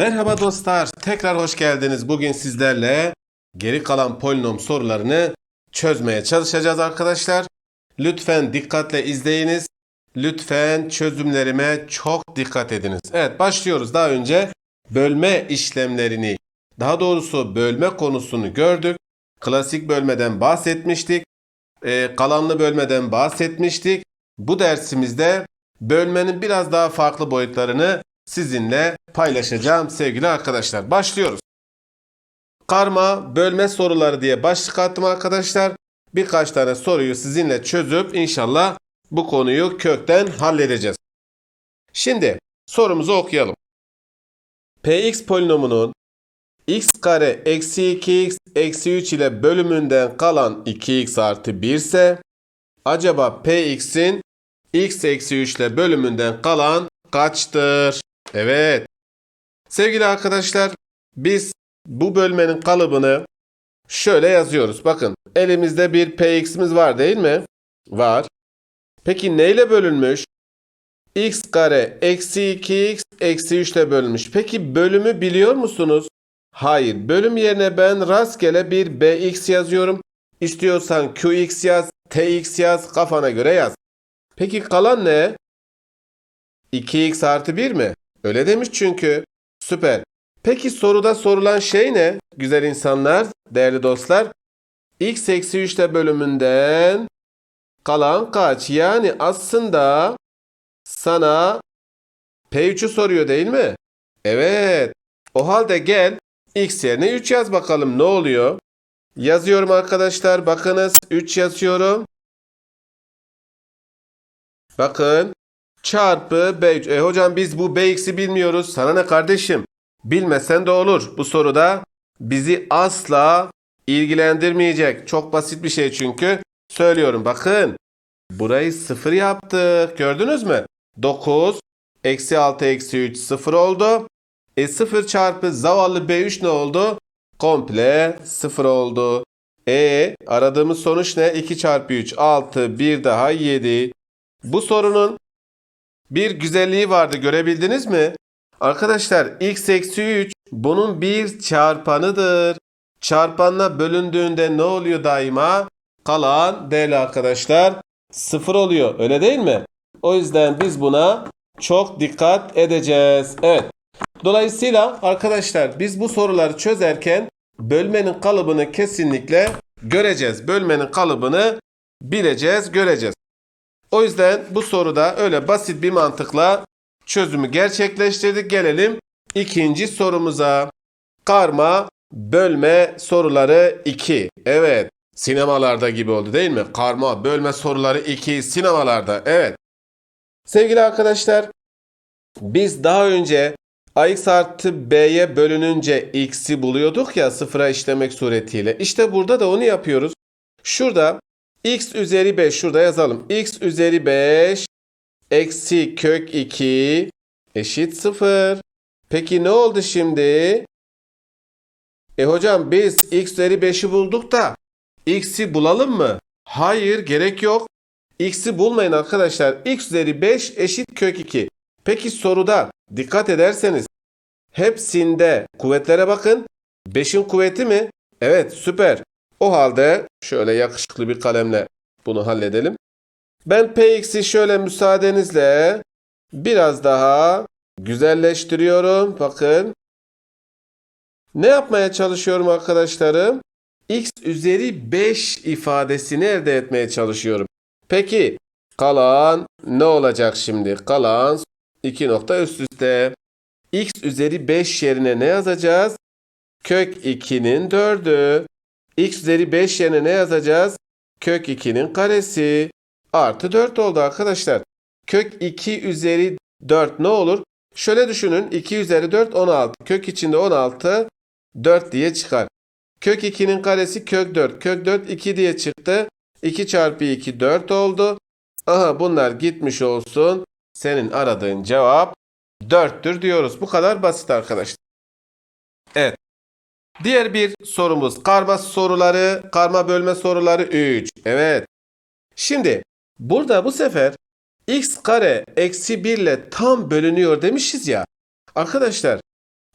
Merhaba dostlar, tekrar hoş geldiniz. Bugün sizlerle geri kalan polinom sorularını çözmeye çalışacağız arkadaşlar. Lütfen dikkatle izleyiniz. Lütfen çözümlerime çok dikkat ediniz. Evet başlıyoruz. Daha önce bölme işlemlerini, daha doğrusu bölme konusunu gördük. Klasik bölmeden bahsetmiştik. Ee, kalanlı bölmeden bahsetmiştik. Bu dersimizde bölmenin biraz daha farklı boyutlarını sizinle paylaşacağım sevgili arkadaşlar. Başlıyoruz. Karma bölme soruları diye başlık attım arkadaşlar. Birkaç tane soruyu sizinle çözüp inşallah bu konuyu kökten halledeceğiz. Şimdi sorumuzu okuyalım. Px polinomunun x kare eksi 2x eksi 3 ile bölümünden kalan 2x artı 1 ise acaba px'in x eksi 3 ile bölümünden kalan kaçtır? Evet. Sevgili arkadaşlar biz bu bölmenin kalıbını şöyle yazıyoruz. Bakın elimizde bir px'imiz var değil mi? Var. Peki neyle bölünmüş? x kare eksi 2x eksi 3 ile bölünmüş. Peki bölümü biliyor musunuz? Hayır. Bölüm yerine ben rastgele bir bx yazıyorum. İstiyorsan qx yaz, tx yaz, kafana göre yaz. Peki kalan ne? 2x artı 1 mi? Öyle demiş çünkü. Süper. Peki soruda sorulan şey ne? Güzel insanlar, değerli dostlar. x eksi 3 ile bölümünden kalan kaç? Yani aslında sana P3'ü soruyor değil mi? Evet. O halde gel x yerine 3 yaz bakalım ne oluyor? Yazıyorum arkadaşlar. Bakınız 3 yazıyorum. Bakın çarpı b. E hocam biz bu bx'i bilmiyoruz. Sana ne kardeşim? Bilmesen de olur. Bu soruda bizi asla ilgilendirmeyecek. Çok basit bir şey çünkü. Söylüyorum bakın. Burayı sıfır yaptık. Gördünüz mü? 9 eksi 6 eksi 3 sıfır oldu. E 0 çarpı zavallı b3 ne oldu? Komple 0 oldu. E aradığımız sonuç ne? 2 çarpı 3 6 bir daha 7. Bu sorunun bir güzelliği vardı görebildiniz mi? Arkadaşlar x eksi 3 bunun bir çarpanıdır. Çarpanla bölündüğünde ne oluyor daima? Kalan değerli arkadaşlar sıfır oluyor öyle değil mi? O yüzden biz buna çok dikkat edeceğiz. Evet. Dolayısıyla arkadaşlar biz bu soruları çözerken bölmenin kalıbını kesinlikle göreceğiz. Bölmenin kalıbını bileceğiz, göreceğiz. O yüzden bu soruda öyle basit bir mantıkla çözümü gerçekleştirdik. Gelelim ikinci sorumuza. Karma bölme soruları 2. Evet. Sinemalarda gibi oldu değil mi? Karma bölme soruları 2 sinemalarda. Evet. Sevgili arkadaşlar biz daha önce ax artı b'ye bölününce x'i buluyorduk ya sıfıra işlemek suretiyle. İşte burada da onu yapıyoruz. Şurada x üzeri 5 şurada yazalım. x üzeri 5 eksi kök 2 eşit 0. Peki ne oldu şimdi? E hocam biz x üzeri 5'i bulduk da x'i bulalım mı? Hayır gerek yok. x'i bulmayın arkadaşlar. x üzeri 5 eşit kök 2. Peki soruda dikkat ederseniz hepsinde kuvvetlere bakın. 5'in kuvveti mi? Evet süper. O halde şöyle yakışıklı bir kalemle bunu halledelim. Ben px'i şöyle müsaadenizle biraz daha güzelleştiriyorum. Bakın. Ne yapmaya çalışıyorum arkadaşlarım? x üzeri 5 ifadesini elde etmeye çalışıyorum. Peki kalan ne olacak şimdi? Kalan 2 nokta üst üste. x üzeri 5 yerine ne yazacağız? Kök 2'nin 4'ü. X üzeri 5 yerine ne yazacağız? Kök 2'nin karesi. Artı 4 oldu arkadaşlar. Kök 2 üzeri 4 ne olur? Şöyle düşünün. 2 üzeri 4 16. Kök içinde 16 4 diye çıkar. Kök 2'nin karesi kök 4. Kök 4 2 diye çıktı. 2 çarpı 2 4 oldu. Aha bunlar gitmiş olsun. Senin aradığın cevap 4'tür diyoruz. Bu kadar basit arkadaşlar. Evet. Diğer bir sorumuz karma soruları, karma bölme soruları 3. Evet. Şimdi burada bu sefer x kare eksi 1 ile tam bölünüyor demişiz ya. Arkadaşlar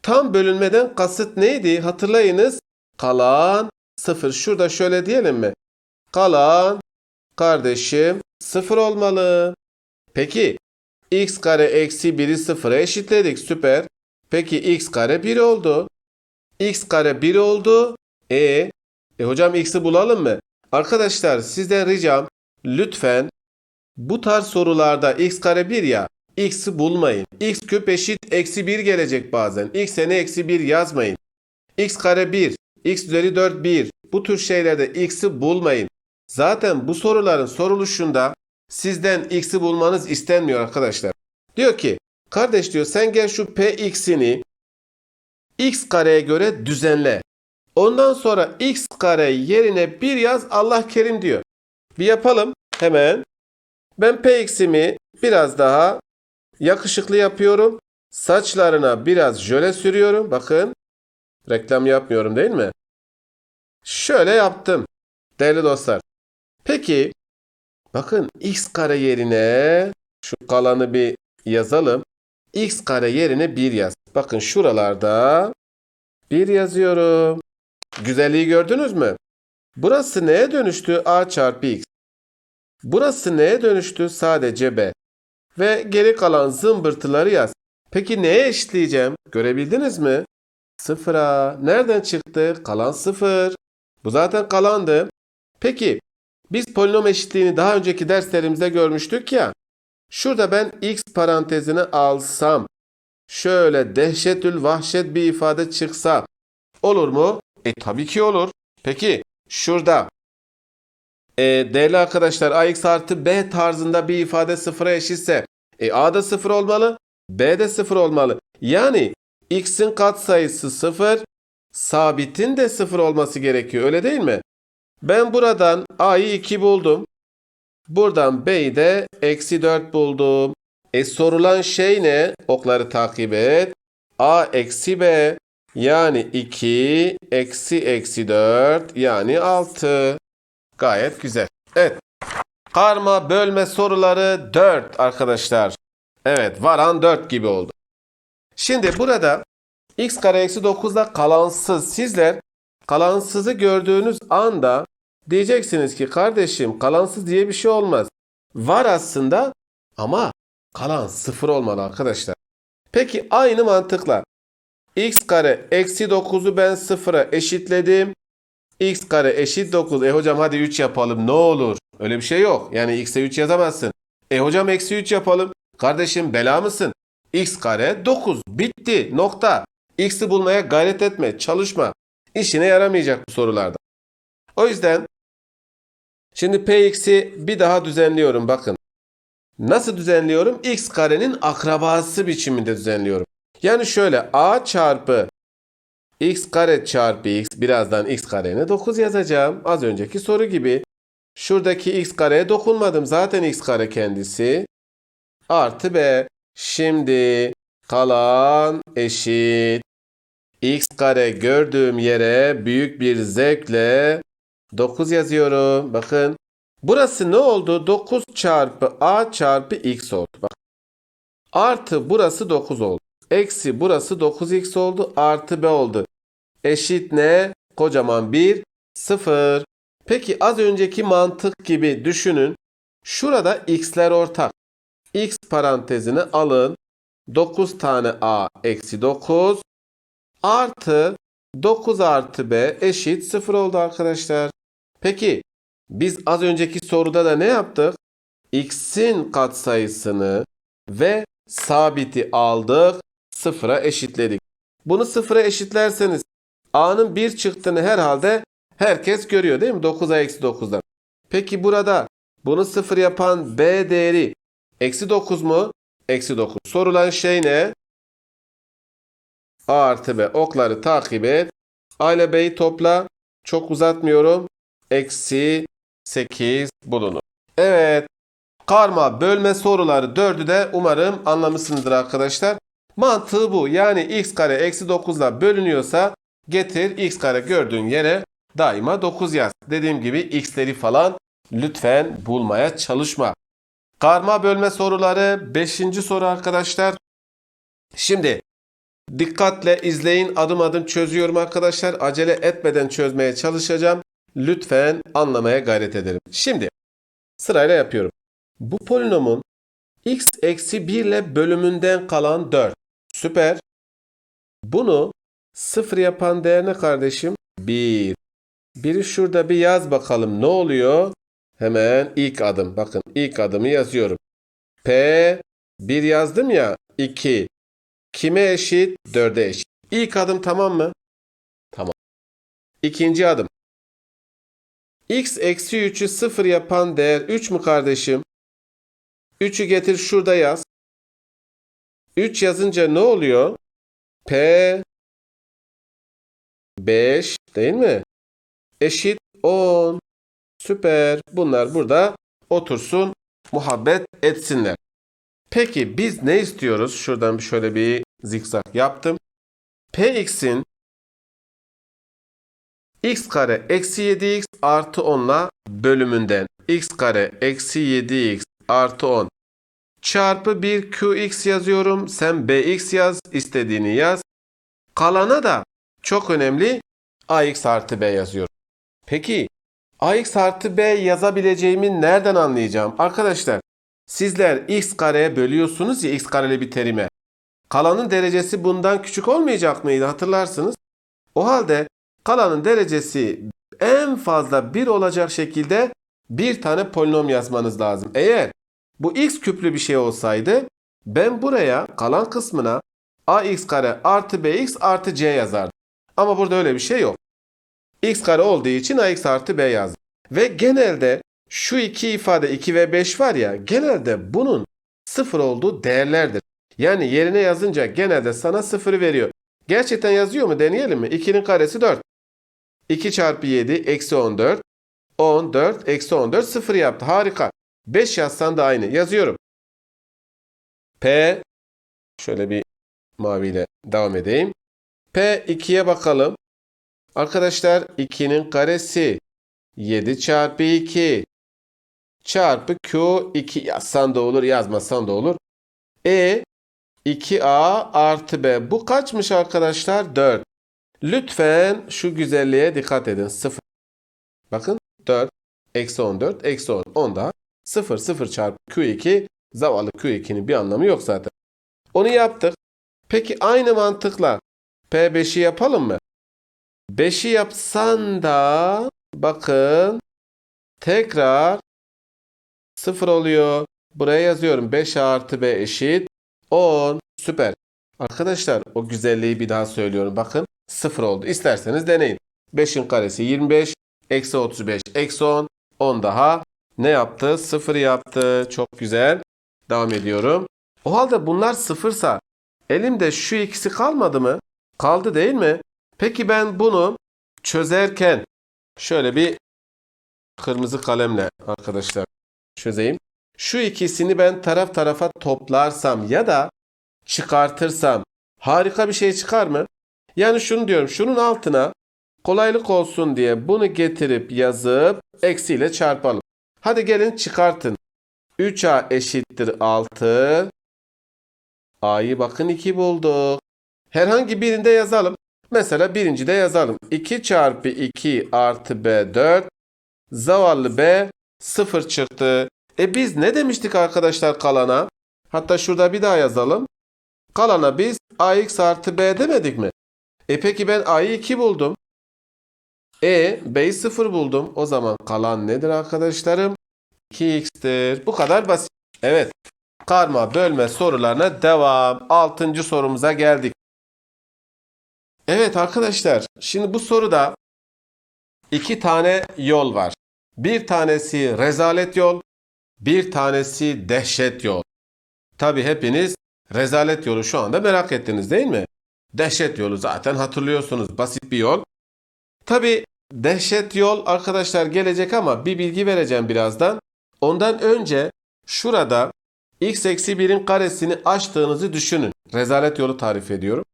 Tam bölünmeden kasıt neydi? Hatırlayınız. Kalan 0. Şurada şöyle diyelim mi? Kalan kardeşim 0 olmalı. Peki x kare eksi 1'i 0'a eşitledik. Süper. Peki x kare 1 oldu. X kare 1 oldu. E, e hocam x'i bulalım mı? Arkadaşlar sizden ricam lütfen bu tarz sorularda x kare 1 ya x'i bulmayın. x küp eşit eksi 1 gelecek bazen. x'e eksi 1 yazmayın. x kare 1, x üzeri 4 1 bu tür şeylerde x'i bulmayın. Zaten bu soruların soruluşunda sizden x'i bulmanız istenmiyor arkadaşlar. Diyor ki kardeş diyor sen gel şu px'ini x kareye göre düzenle. Ondan sonra x kare yerine bir yaz Allah kerim diyor. Bir yapalım hemen. Ben px'imi biraz daha yakışıklı yapıyorum. Saçlarına biraz jöle sürüyorum. Bakın. Reklam yapmıyorum değil mi? Şöyle yaptım. Değerli dostlar. Peki bakın x kare yerine şu kalanı bir yazalım. X kare yerine 1 yaz. Bakın şuralarda 1 yazıyorum. Güzelliği gördünüz mü? Burası neye dönüştü? a çarpı x. Burası neye dönüştü? Sadece b. Ve geri kalan zımbırtıları yaz. Peki neye eşitleyeceğim? Görebildiniz mi? Sıfıra. Nereden çıktı? Kalan sıfır. Bu zaten kalandı. Peki biz polinom eşitliğini daha önceki derslerimizde görmüştük ya. Şurada ben x parantezini alsam şöyle dehşetül vahşet bir ifade çıksa olur mu? E tabii ki olur. Peki şurada e, değerli arkadaşlar ax artı b tarzında bir ifade sıfıra eşitse e, a da sıfır olmalı b de sıfır olmalı. Yani x'in katsayısı sıfır sabitin de sıfır olması gerekiyor öyle değil mi? Ben buradan a'yı 2 buldum. Buradan b'yi de eksi 4 buldum. E sorulan şey ne? Okları takip et. a eksi b yani 2 eksi eksi 4 yani 6. Gayet güzel. Evet. Karma bölme soruları 4 arkadaşlar. Evet varan 4 gibi oldu. Şimdi burada x kare eksi 9'da kalansız. Sizler kalansızı gördüğünüz anda diyeceksiniz ki kardeşim kalansız diye bir şey olmaz. Var aslında ama kalan sıfır olmalı arkadaşlar. Peki aynı mantıkla x kare eksi 9'u ben sıfıra eşitledim. x kare eşit 9. E hocam hadi 3 yapalım ne olur. Öyle bir şey yok. Yani x'e 3 yazamazsın. E hocam eksi 3 yapalım. Kardeşim bela mısın? x kare 9. Bitti. Nokta. x'i bulmaya gayret etme. Çalışma. İşine yaramayacak bu sorularda. O yüzden şimdi px'i bir daha düzenliyorum bakın. Nasıl düzenliyorum? x karenin akrabası biçiminde düzenliyorum. Yani şöyle a çarpı x kare çarpı x birazdan x karene 9 yazacağım. Az önceki soru gibi. Şuradaki x kareye dokunmadım. Zaten x kare kendisi. Artı b. Şimdi kalan eşit. x kare gördüğüm yere büyük bir zevkle 9 yazıyorum. Bakın. Burası ne oldu? 9 çarpı a çarpı x oldu. Bak. Artı burası 9 oldu. Eksi burası 9x oldu. Artı b oldu. Eşit ne? Kocaman 1, 0. Peki az önceki mantık gibi düşünün. Şurada x'ler ortak. x parantezini alın. 9 tane a eksi 9 artı 9 artı b eşit 0 oldu arkadaşlar. Peki biz az önceki soruda da ne yaptık? x'in katsayısını ve sabiti aldık sıfıra eşitledik. Bunu sıfıra eşitlerseniz a'nın 1 çıktığını herhalde herkes görüyor değil mi? 9'a eksi 9'dan. Peki burada bunu sıfır yapan b değeri eksi 9 mu? Eksi 9. Sorulan şey ne? A artı B. Okları takip et. A ile B'yi topla. Çok uzatmıyorum. Eksi 8 bulunur. Evet. Karma bölme soruları 4'ü de umarım anlamışsınızdır arkadaşlar. Mantığı bu. Yani x kare eksi 9 ile bölünüyorsa getir x kare gördüğün yere daima 9 yaz. Dediğim gibi x'leri falan lütfen bulmaya çalışma. Karma bölme soruları 5. soru arkadaşlar. Şimdi Dikkatle izleyin adım adım çözüyorum arkadaşlar. Acele etmeden çözmeye çalışacağım. Lütfen anlamaya gayret edelim. Şimdi sırayla yapıyorum. Bu polinomun x eksi 1 ile bölümünden kalan 4. Süper. Bunu sıfır yapan değer ne kardeşim? 1. Biri şurada bir yaz bakalım ne oluyor? Hemen ilk adım. Bakın ilk adımı yazıyorum. P 1 yazdım ya 2. Kime eşit? 4'e eşit. İlk adım tamam mı? Tamam. İkinci adım. X eksi 3'ü 0 yapan değer 3 mü kardeşim? 3'ü getir şurada yaz. 3 yazınca ne oluyor? P 5 değil mi? Eşit 10. Süper. Bunlar burada otursun, muhabbet etsinler. Peki biz ne istiyoruz? Şuradan şöyle bir zikzak yaptım. Px'in x kare eksi 7x artı 10'la bölümünden x kare eksi 7x artı 10 çarpı 1 qx yazıyorum. Sen bx yaz, istediğini yaz. Kalana da çok önemli ax artı b yazıyorum. Peki ax artı b yazabileceğimi nereden anlayacağım? Arkadaşlar sizler x kareye bölüyorsunuz ya x kareli bir terime. Kalanın derecesi bundan küçük olmayacak mıydı hatırlarsınız? O halde kalanın derecesi en fazla 1 olacak şekilde bir tane polinom yazmanız lazım. Eğer bu x küplü bir şey olsaydı ben buraya kalan kısmına ax kare artı bx artı c yazardım. Ama burada öyle bir şey yok. x kare olduğu için ax artı b yazdım. Ve genelde şu iki ifade 2 ve 5 var ya genelde bunun sıfır olduğu değerlerdir. Yani yerine yazınca genelde sana sıfırı veriyor. Gerçekten yazıyor mu deneyelim mi? 2'nin karesi 4. 2 çarpı 7 eksi 14. 14 eksi 14 sıfır yaptı. Harika. 5 yazsan da aynı. Yazıyorum. P şöyle bir maviyle devam edeyim. P 2'ye bakalım. Arkadaşlar 2'nin karesi 7 çarpı 2 çarpı Q 2 yazsan da olur yazmasan da olur. E 2A artı B. Bu kaçmış arkadaşlar? 4. Lütfen şu güzelliğe dikkat edin. 0. Bakın 4 eksi 14 eksi 10. 10 daha 0 0 çarpı Q2 zavallı Q2'nin bir anlamı yok zaten. Onu yaptık. Peki aynı mantıkla P5'i yapalım mı? 5'i yapsan da bakın tekrar 0 oluyor. Buraya yazıyorum 5 artı B eşit 10. Süper. Arkadaşlar o güzelliği bir daha söylüyorum. Bakın 0 oldu. İsterseniz deneyin. 5'in karesi 25. Eksi 35. Eksi 10. 10 daha. Ne yaptı? 0 yaptı. Çok güzel. Devam ediyorum. O halde bunlar sıfırsa elimde şu ikisi kalmadı mı? Kaldı değil mi? Peki ben bunu çözerken şöyle bir kırmızı kalemle arkadaşlar çözeyim. Şu ikisini ben taraf tarafa toplarsam ya da çıkartırsam harika bir şey çıkar mı? Yani şunu diyorum şunun altına kolaylık olsun diye bunu getirip yazıp eksiyle çarpalım. Hadi gelin çıkartın. 3a eşittir 6. A'yı bakın 2 bulduk. Herhangi birinde yazalım. Mesela birinci de yazalım. 2 çarpı 2 artı b 4. Zavallı b 0 çıktı. E biz ne demiştik arkadaşlar kalana? Hatta şurada bir daha yazalım. Kalana biz ax artı b demedik mi? E peki ben a'yı 2 buldum. E b'yi 0 buldum. O zaman kalan nedir arkadaşlarım? 2x'tir. Bu kadar basit. Evet. Karma bölme sorularına devam. 6. sorumuza geldik. Evet arkadaşlar. Şimdi bu soruda iki tane yol var. Bir tanesi rezalet yol, bir tanesi dehşet yol. Tabi hepiniz rezalet yolu şu anda merak ettiniz değil mi? Dehşet yolu zaten hatırlıyorsunuz. Basit bir yol. Tabi dehşet yol arkadaşlar gelecek ama bir bilgi vereceğim birazdan. Ondan önce şurada x eksi 1'in karesini açtığınızı düşünün. Rezalet yolu tarif ediyorum.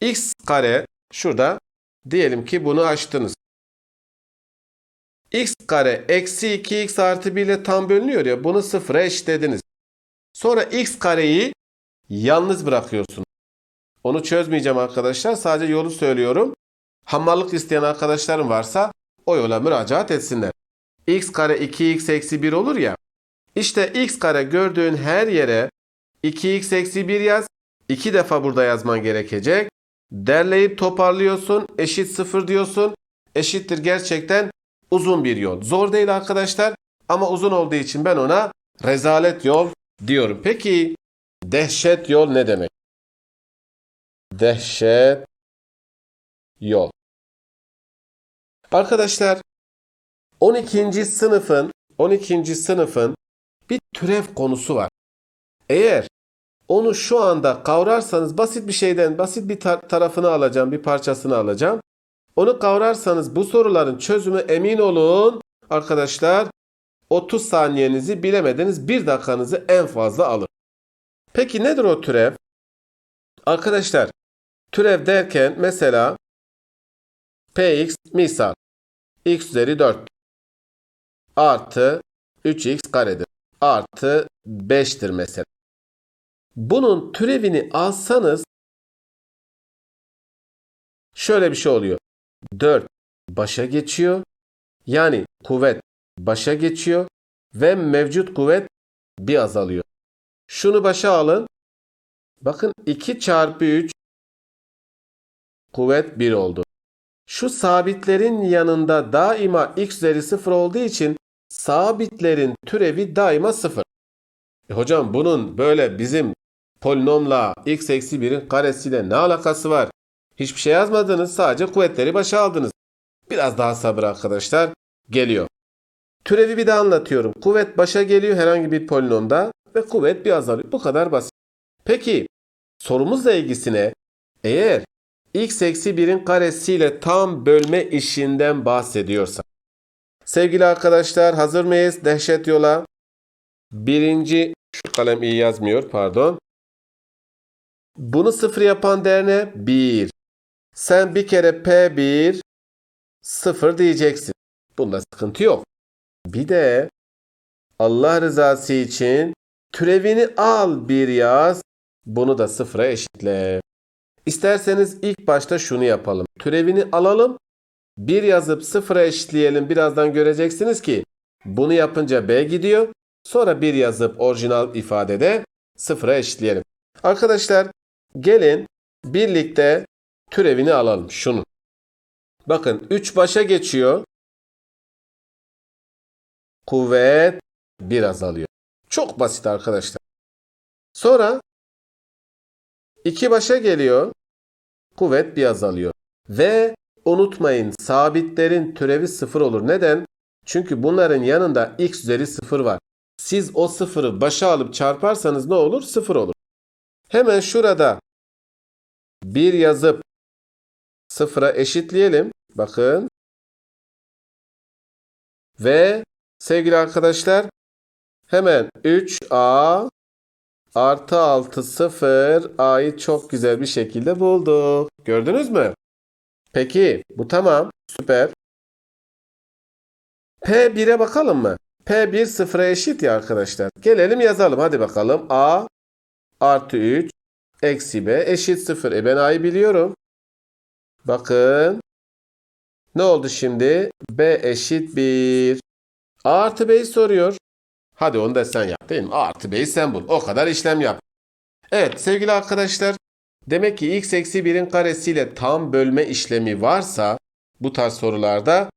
x kare şurada diyelim ki bunu açtınız. x kare eksi 2x artı 1 ile tam bölünüyor ya bunu sıfıra eşitlediniz. Sonra x kareyi yalnız bırakıyorsunuz. Onu çözmeyeceğim arkadaşlar. Sadece yolu söylüyorum. Hamallık isteyen arkadaşlarım varsa o yola müracaat etsinler. x kare 2x eksi 1 olur ya. İşte x kare gördüğün her yere 2x eksi 1 yaz. 2 defa burada yazman gerekecek. Derleyip toparlıyorsun. Eşit 0 diyorsun. Eşittir gerçekten uzun bir yol. Zor değil arkadaşlar ama uzun olduğu için ben ona rezalet yol diyorum. Peki dehşet yol ne demek? Dehşet yol. Arkadaşlar 12. sınıfın 12. sınıfın bir türev konusu var. Eğer onu şu anda kavrarsanız basit bir şeyden basit bir tar- tarafını alacağım, bir parçasını alacağım. Onu kavrarsanız bu soruların çözümü emin olun arkadaşlar 30 saniyenizi bilemediniz 1 dakikanızı en fazla alır. Peki nedir o türev? Arkadaşlar türev derken mesela px misal x üzeri 4 artı 3x karedir artı 5'tir mesela. Bunun türevini alsanız şöyle bir şey oluyor. 4 başa geçiyor. Yani kuvvet başa geçiyor ve mevcut kuvvet bir azalıyor. Şunu başa alın. Bakın 2 çarpı 3 kuvvet 1 oldu. Şu sabitlerin yanında daima x üzeri 0 olduğu için sabitlerin türevi daima 0. E hocam bunun böyle bizim polinomla x eksi 1'in karesiyle ne alakası var? Hiçbir şey yazmadınız sadece kuvvetleri başa aldınız. Biraz daha sabır arkadaşlar geliyor. Türevi bir daha anlatıyorum. Kuvvet başa geliyor herhangi bir polinomda ve kuvvet bir azalıyor. Bu kadar basit. Peki sorumuzla ilgisine eğer x eksi 1'in karesiyle tam bölme işinden bahsediyorsak. Sevgili arkadaşlar hazır mıyız? Dehşet yola. Birinci şu kalem iyi yazmıyor pardon. Bunu sıfır yapan değer ne? 1. Sen bir kere P1 sıfır diyeceksin. Bunda sıkıntı yok. Bir de Allah rızası için türevini al bir yaz. Bunu da sıfıra eşitle. İsterseniz ilk başta şunu yapalım. Türevini alalım. Bir yazıp sıfıra eşitleyelim. Birazdan göreceksiniz ki bunu yapınca B gidiyor. Sonra bir yazıp orijinal ifadede sıfıra eşitleyelim. Arkadaşlar gelin birlikte türevini alalım. Şunu. Bakın 3 başa geçiyor. Kuvvet 1 azalıyor. Çok basit arkadaşlar. Sonra 2 başa geliyor. Kuvvet 1 azalıyor. Ve unutmayın sabitlerin türevi 0 olur. Neden? Çünkü bunların yanında x üzeri 0 var. Siz o sıfırı başa alıp çarparsanız ne olur? 0 olur. Hemen şurada 1 yazıp sıfıra eşitleyelim. Bakın. Ve sevgili arkadaşlar hemen 3a artı 6 0 a'yı çok güzel bir şekilde bulduk. Gördünüz mü? Peki bu tamam. Süper. P1'e bakalım mı? P1 sıfıra eşit ya arkadaşlar. Gelelim yazalım. Hadi bakalım. A artı 3 eksi B eşit 0. E ben A'yı biliyorum. Bakın. Ne oldu şimdi? B eşit 1. A artı B'yi soruyor. Hadi onu da sen yap değil mi? Artı B'yi sen bul. O kadar işlem yap. Evet sevgili arkadaşlar. Demek ki x eksi 1'in karesiyle tam bölme işlemi varsa bu tarz sorularda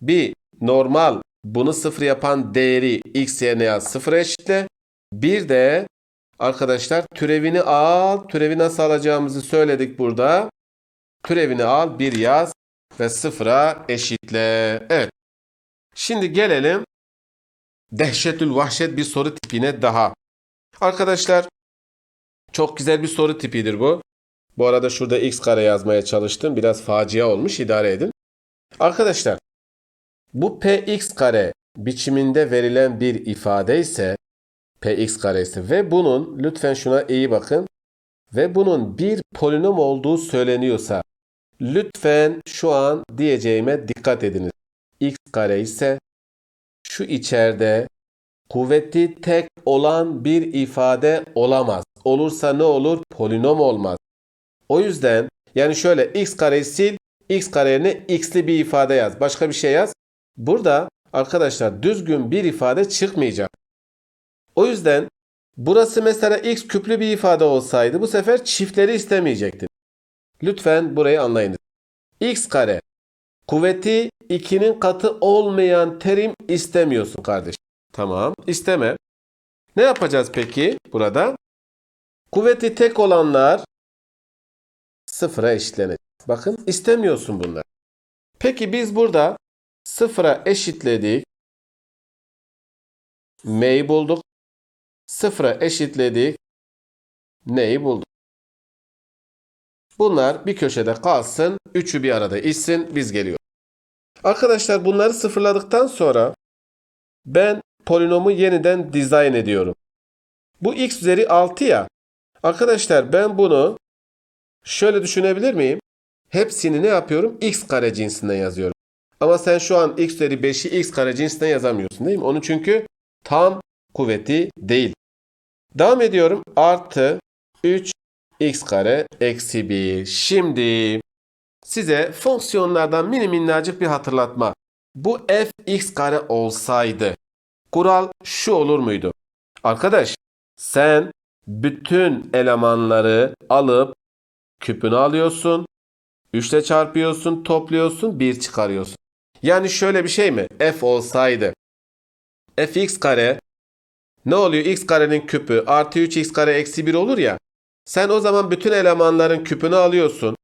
bir normal bunu sıfır yapan değeri x yerine yaz sıfıra eşitle. Bir de arkadaşlar türevini al. Türevi nasıl alacağımızı söyledik burada. Türevini al bir yaz ve sıfıra eşitle. Evet. Şimdi gelelim dehşetül vahşet bir soru tipine daha. Arkadaşlar çok güzel bir soru tipidir bu. Bu arada şurada x kare yazmaya çalıştım. Biraz facia olmuş idare edin. Arkadaşlar bu px kare biçiminde verilen bir ifade ise px karesi ve bunun lütfen şuna iyi bakın ve bunun bir polinom olduğu söyleniyorsa lütfen şu an diyeceğime dikkat ediniz. x kare ise şu içeride kuvveti tek olan bir ifade olamaz. Olursa ne olur? Polinom olmaz. O yüzden yani şöyle x kareyi sil, x kare yerine x'li bir ifade yaz. Başka bir şey yaz. Burada arkadaşlar düzgün bir ifade çıkmayacak. O yüzden burası mesela x küplü bir ifade olsaydı bu sefer çiftleri istemeyecektin. Lütfen burayı anlayınız. x kare kuvveti 2'nin katı olmayan terim istemiyorsun kardeşim. Tamam isteme. Ne yapacağız peki burada? Kuvveti tek olanlar sıfıra eşitlenecek. Bakın istemiyorsun bunları. Peki biz burada sıfıra eşitledik. M'yi bulduk. Sıfıra eşitledik. Neyi bulduk? Bunlar bir köşede kalsın. Üçü bir arada içsin. Biz geliyoruz. Arkadaşlar bunları sıfırladıktan sonra ben polinomu yeniden dizayn ediyorum. Bu x üzeri 6 ya. Arkadaşlar ben bunu şöyle düşünebilir miyim? Hepsini ne yapıyorum? x kare cinsinden yazıyorum. Ama sen şu an x üzeri 5'i x kare cinsinden yazamıyorsun değil mi? Onun çünkü tam kuvveti değil. Devam ediyorum. Artı 3 x kare eksi 1. Şimdi size fonksiyonlardan mini minnacık bir hatırlatma. Bu f x kare olsaydı kural şu olur muydu? Arkadaş sen bütün elemanları alıp küpünü alıyorsun. 3 ile çarpıyorsun, topluyorsun, 1 çıkarıyorsun. Yani şöyle bir şey mi? f olsaydı fx kare ne oluyor? x karenin küpü artı 3x kare eksi 1 olur ya. Sen o zaman bütün elemanların küpünü alıyorsun.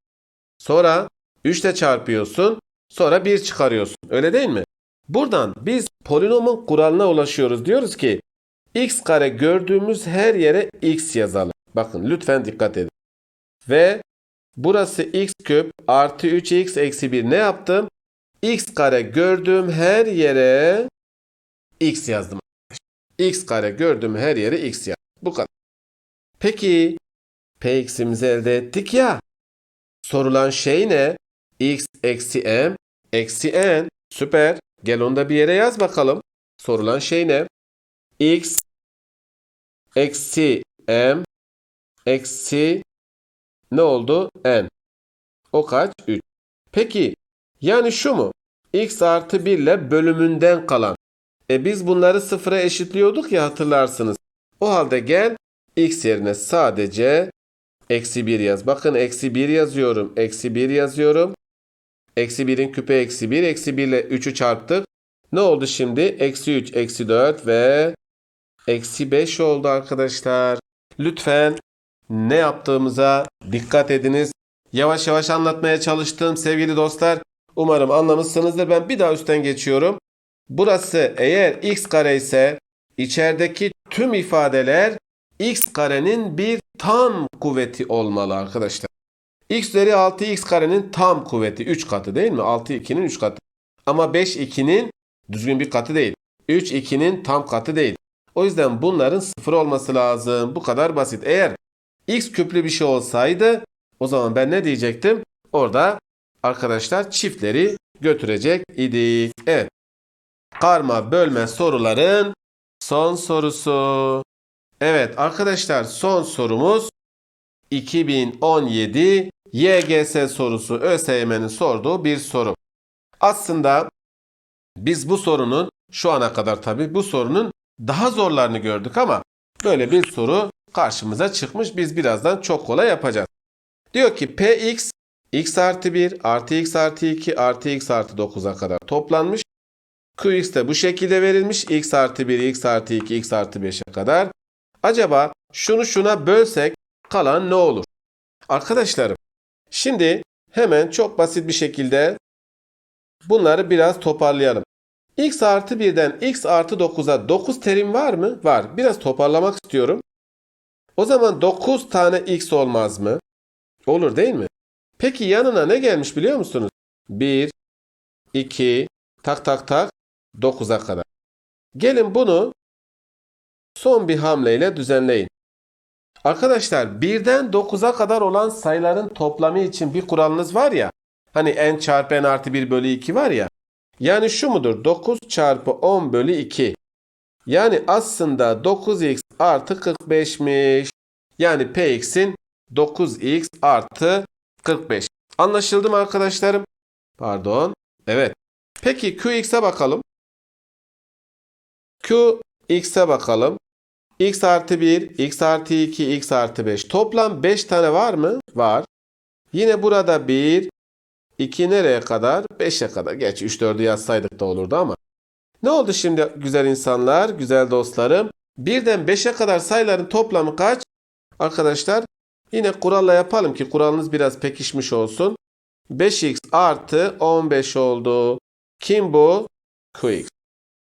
Sonra 3 ile çarpıyorsun. Sonra 1 çıkarıyorsun. Öyle değil mi? Buradan biz polinomun kuralına ulaşıyoruz. Diyoruz ki x kare gördüğümüz her yere x yazalım. Bakın lütfen dikkat edin. Ve burası x küp artı 3x eksi 1 ne yaptım? x kare gördüğüm her yere x yazdım. x kare gördüğüm her yere x yazdım. Bu kadar. Peki px'imizi elde ettik ya. Sorulan şey ne? x eksi m eksi n. Süper. Gel onu da bir yere yaz bakalım. Sorulan şey ne? x eksi m eksi ne oldu? n. O kaç? 3. Peki yani şu mu? x artı 1 ile bölümünden kalan. E biz bunları sıfıra eşitliyorduk ya hatırlarsınız. O halde gel x yerine sadece eksi 1 yaz. Bakın eksi 1 yazıyorum. Eksi 1 yazıyorum. Eksi 1'in küpe eksi 1. Eksi 1 ile 3'ü çarptık. Ne oldu şimdi? Eksi 3, eksi 4 ve eksi 5 oldu arkadaşlar. Lütfen ne yaptığımıza dikkat ediniz. Yavaş yavaş anlatmaya çalıştım sevgili dostlar. Umarım anlamışsınızdır. Ben bir daha üstten geçiyorum. Burası eğer x kare ise içerideki tüm ifadeler x karenin bir tam kuvveti olmalı arkadaşlar. x üzeri 6 x karenin tam kuvveti 3 katı değil mi? 6 2'nin 3 katı. Ama 5 2'nin düzgün bir katı değil. 3 2'nin tam katı değil. O yüzden bunların sıfır olması lazım. Bu kadar basit. Eğer x küplü bir şey olsaydı o zaman ben ne diyecektim? Orada arkadaşlar çiftleri götürecek idik. Evet. Karma bölme soruların son sorusu. Evet arkadaşlar son sorumuz 2017 YGS sorusu ÖSYM'nin sorduğu bir soru. Aslında biz bu sorunun şu ana kadar tabi bu sorunun daha zorlarını gördük ama böyle bir soru karşımıza çıkmış. Biz birazdan çok kolay yapacağız. Diyor ki Px x artı 1 artı x artı 2 artı x artı 9'a kadar toplanmış. Qx de bu şekilde verilmiş. x artı 1, x artı 2, x artı 5'e kadar. Acaba şunu şuna bölsek kalan ne olur? Arkadaşlarım şimdi hemen çok basit bir şekilde bunları biraz toparlayalım. x artı 1'den x artı 9'a 9 terim var mı? Var. Biraz toparlamak istiyorum. O zaman 9 tane x olmaz mı? Olur değil mi? Peki yanına ne gelmiş biliyor musunuz? 1, 2, tak tak tak 9'a kadar. Gelin bunu son bir hamleyle düzenleyin. Arkadaşlar 1'den 9'a kadar olan sayıların toplamı için bir kuralınız var ya. Hani n çarpı n artı 1 bölü 2 var ya. Yani şu mudur? 9 çarpı 10 bölü 2. Yani aslında 9x artı 45'miş. Yani px'in 9x artı 45. Anlaşıldı mı arkadaşlarım? Pardon. Evet. Peki qx'e bakalım. Qx'e bakalım. x artı 1, x artı 2, x artı 5. Toplam 5 tane var mı? Var. Yine burada 1, 2 nereye kadar? 5'e kadar. Geç 3, 4'ü yazsaydık da olurdu ama. Ne oldu şimdi güzel insanlar, güzel dostlarım? Birden 5'e kadar sayıların toplamı kaç? Arkadaşlar yine kuralla yapalım ki kuralınız biraz pekişmiş olsun. 5x artı 15 oldu. Kim bu? Qx.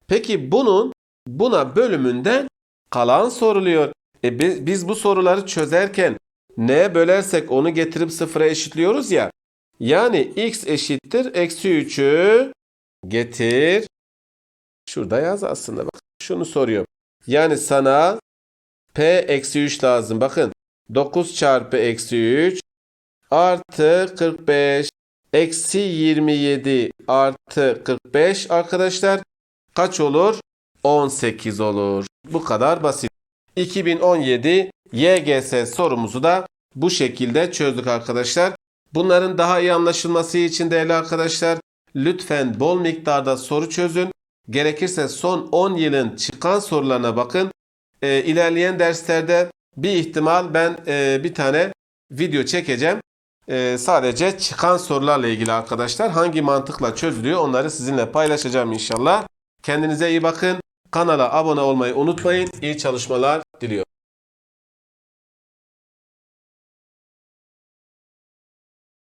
Peki bunun buna bölümünden kalan soruluyor. E biz, biz bu soruları çözerken neye bölersek onu getirip sıfıra eşitliyoruz ya. Yani x eşittir eksi 3'ü getir. Şurada yaz aslında bak. Şunu soruyor. Yani sana p eksi 3 lazım. Bakın 9 çarpı eksi 3 artı 45 eksi 27 artı 45 arkadaşlar kaç olur? 18 olur. Bu kadar basit. 2017 YGS sorumuzu da bu şekilde çözdük arkadaşlar. Bunların daha iyi anlaşılması için değerli arkadaşlar lütfen bol miktarda soru çözün. Gerekirse son 10 yılın çıkan sorularına bakın. Ee, ilerleyen derslerde bir ihtimal ben e, bir tane video çekeceğim. Ee, sadece çıkan sorularla ilgili arkadaşlar hangi mantıkla çözülüyor onları sizinle paylaşacağım inşallah. Kendinize iyi bakın. Kanala abone olmayı unutmayın. İyi çalışmalar diliyorum.